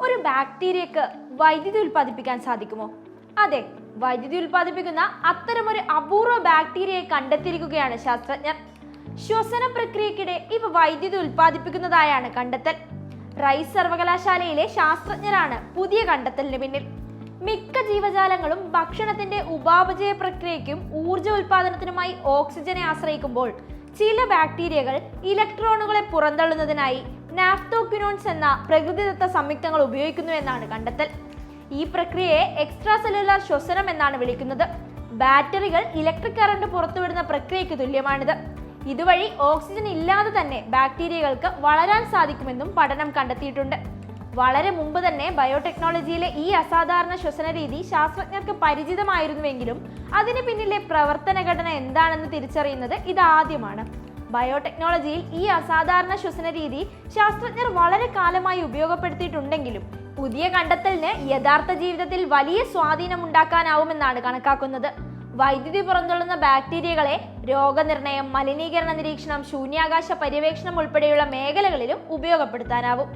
ഒരു ബാക്ടീരിയക്ക് വൈദ്യുതി ഉൽപ്പാദിപ്പിക്കാൻ സാധിക്കുമോ? അതെ വൈദ്യുതി ഉൽപ്പാദിപ്പിക്കുന്ന ഒരു അപൂർവ ബാക്ടീരിയയെ കണ്ടെത്തിയിരിക്കുകയാണ് ശാസ്ത്രജ്ഞർ. ശ്വസന പ്രക്രിയക്കിടെ ഇവ വൈദ്യുതി ഉൽപ്പാദിപ്പിക്കുന്നതായാണ് കണ്ടെത്തൽ. റൈസ് സർവകലാശാലയിലെ ശാസ്ത്രജ്ഞരാണ് പുതിയ കണ്ടെത്തലിന് പിന്നിൽ. മിക്ക ജീവജാലങ്ങളും ഭക്ഷണത്തിന്റെ ഉപാപചയ പ്രക്രിയയ്ക്കും ഊർജ ഉൽപാദനത്തിനുമായി ഓക്സിജനെ ആശ്രയിക്കുമ്പോൾ ചില ബാക്ടീരിയകൾ ഇലക്ട്രോണുകളെ പുറന്തള്ളുന്നതിനായി നാഫ്തോക്വിനോൺസ് എന്ന പ്രകൃതിദത്ത സംയുക്തങ്ങൾ ഉപയോഗിക്കുന്നു എന്നാണ് കണ്ടെത്തൽ. ഈ പ്രക്രിയയെ എക്സ്ട്രാ സെല്ലുലാർ ശ്വസനം എന്നാണ് വിളിക്കുന്നത്. ബാറ്ററികൾ ഇലക്ട്രിക് കറണ്ട് പുറത്തുവിടുന്ന പ്രക്രിയയ്ക്ക് തുല്യമാണിത്. ഇതുവഴി ഓക്സിജൻ ഇല്ലാതെ തന്നെ ബാക്ടീരിയകൾക്ക് വളരാൻ സാധിക്കുമെന്നും പഠനം കണ്ടെത്തിയിട്ടുണ്ട്. വളരെ മുമ്പ് തന്നെ ബയോടെക്നോളജിയിലെ ഈ അസാധാരണ ശ്വസന രീതി ശാസ്ത്രജ്ഞർക്ക് പരിചിതമായിരുന്നുവെങ്കിലും അതിന് പിന്നിലെ പ്രവർത്തന ഘടന എന്താണെന്ന് തിരിച്ചറിയുന്നത് ഇതാദ്യമാണ്. ബയോടെക്നോളജിയിൽ ഈ അസാധാരണ ശ്വസന രീതി ശാസ്ത്രജ്ഞർ വളരെ കാലമായി ഉപയോഗപ്പെടുത്തിയിട്ടുണ്ടെങ്കിലും പുതിയ കണ്ടെത്തലിന് യഥാർത്ഥ ജീവിതത്തിൽ വലിയ സ്വാധീനമുണ്ടാക്കാനാവുമെന്നാണ് കണക്കാക്കുന്നത്. വൈദ്യുതി പുറന്തള്ളുന്ന ബാക്ടീരിയകളെ രോഗനിർണയം മലിനീകരണ നിരീക്ഷണം ശൂന്യാകാശ പര്യവേക്ഷണം ഉൾപ്പെടെയുള്ള മേഖലകളിലും ഉപയോഗപ്പെടുത്താനാവും.